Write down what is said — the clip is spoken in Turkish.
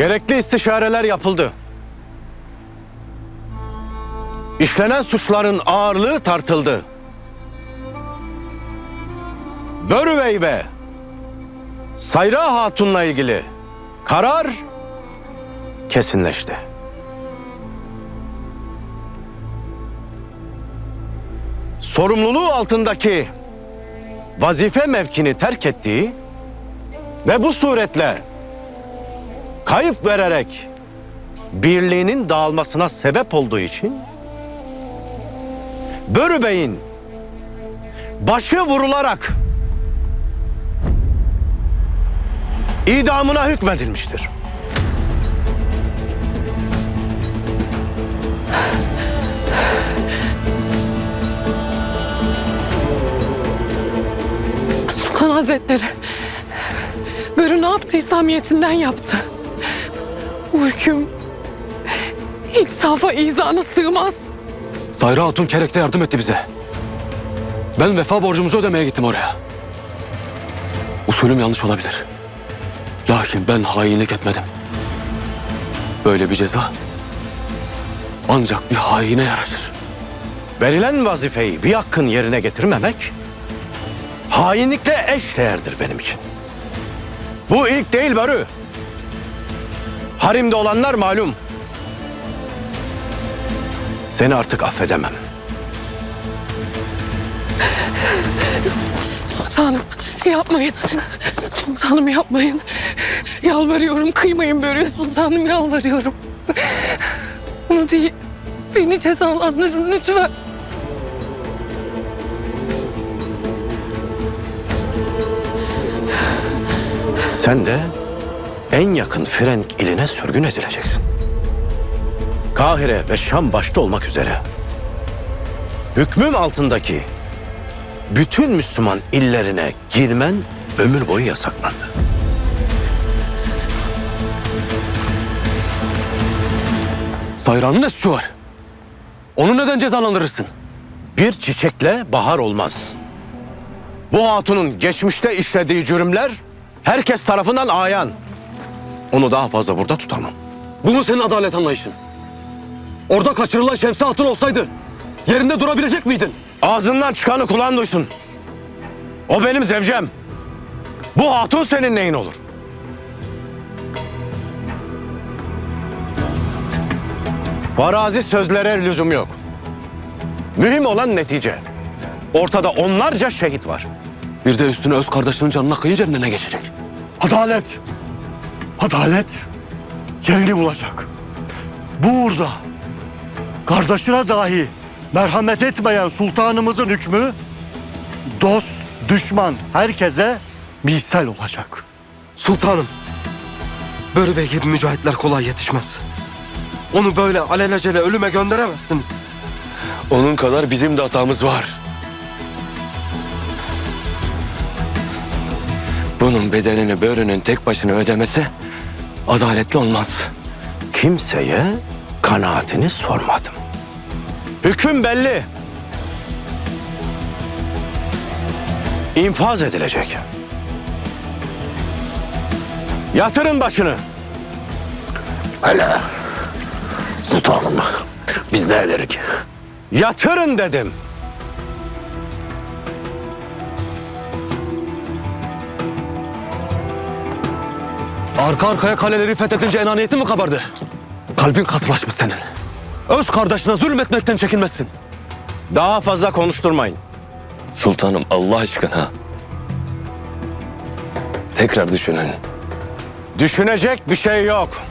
Gerekli istişareler yapıldı. İşlenen suçların ağırlığı tartıldı. Börüvey ve Sayra Hatun'la ilgili karar kesinleşti. Sorumluluğu altındaki vazife mevkini terk ettiği ve bu suretle kayıp vererek birliğinin dağılmasına sebep olduğu için Börü Bey'in başı vurularak idamına hükmedilmiştir. Sultan Hazretleri. Börü ne yaptıysa hamiyetinden yaptı. Bu hüküm insafa izana sığmaz. Zahra Hatun Kerek'te yardım etti bize. Ben vefa borcumuzu ödemeye gittim oraya. Usulüm yanlış olabilir. Lakin ben hainlik etmedim. Böyle bir ceza ancak bir haine yaraşır. Verilen vazifeyi bir hakkın yerine getirmemek hainlikle eş değerdir benim için. Bu ilk değil Börü. Harimde olanlar malum. Seni artık affedemem. Sultanım yapmayın. Sultanım yapmayın. Yalvarıyorum kıymayın Börü'ye sultanım yalvarıyorum. Onu değil beni cezalandırın lütfen. Sen de en yakın Frenk iline sürgün edileceksin. Kahire ve Şam başta olmak üzere hükmüm altındaki bütün Müslüman illerine girmen ömür boyu yasaklandı. Zahra'nın ne suçu var? Onu neden cezalandırırsın? Bir çiçekle bahar olmaz. Bu hatunun geçmişte işlediği cürümler herkes tarafından ayan. Onu daha fazla burada tutamam. Bu mu senin adalet anlayışın? Orada kaçırılan Şemsi Hatun olsaydı yerinde durabilecek miydin? Ağzından çıkanı kulağın duysun. O benim zevcem. Bu hatun senin neyin olur? Farazi sözlere lüzum yok. Mühim olan netice. Ortada onlarca şehit var. Bir de üstüne öz kardeşinin canına kıyınca ne geçecek? Adalet. Adalet yerini bulacak. Bu uğurda kardeşine dahi merhamet etmeyen sultanımızın hükmü dost, düşman herkese misal olacak. Sultanım. Börü Bey gibi mücahitler kolay yetişmez. Onu böyle alelacele ölüme gönderemezsiniz. Onun kadar bizim de hatamız var. Bunun bedelini börünün tek başına ödemesi adaletli olmaz. Kimseye kanaatini sormadım. Hüküm belli. İnfaz edilecek. Yatırın başını. Hele. Sultanım. Biz ne ederik? Yatırın dedim. Arka arkaya kaleleri fethedince enaniyetin mi kabardı? Kalbin katılaşmış senin. Öz kardeşine zulmetmekten çekinmezsin. Daha fazla konuşturmayın. Sultanım Allah aşkına. Tekrar düşünün. Düşünecek bir şey yok.